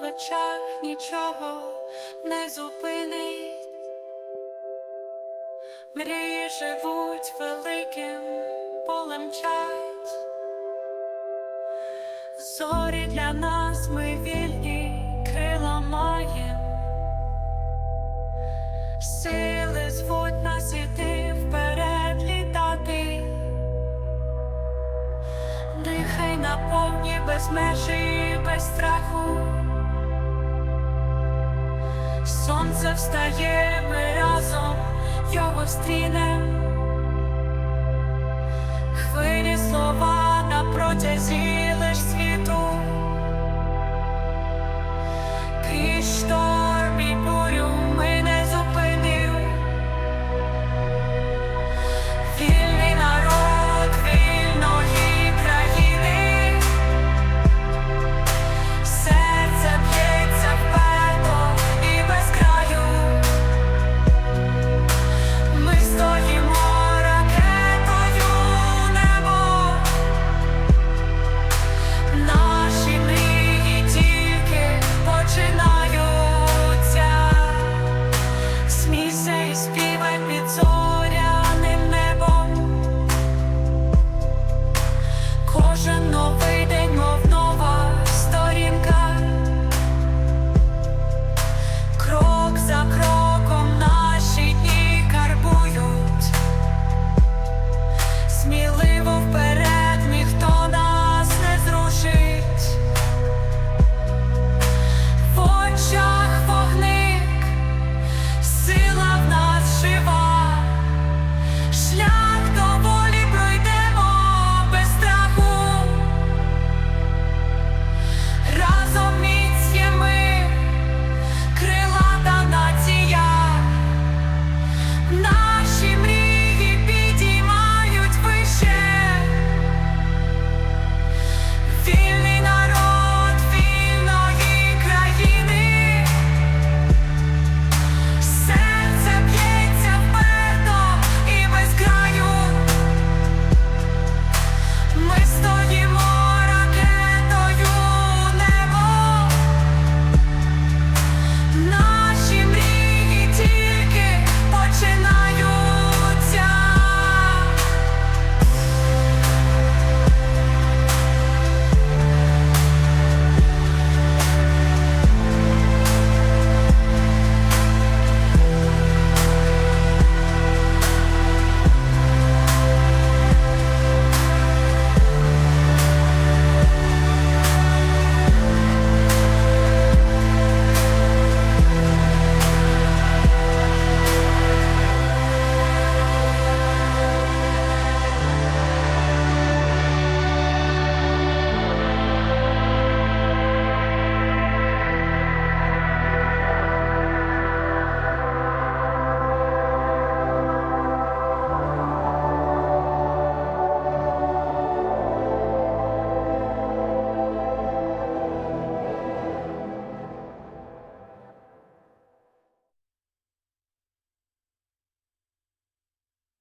в очах нічого не зупинить. Мрії живуть великим полем чать. Зорі для нас ми вільні крила маєм. Сили звуть нас іти вперед літати. Дихай наповні без межі, без страху. Сонце встає, ми разом його стрінем. Хвилі слова на протязі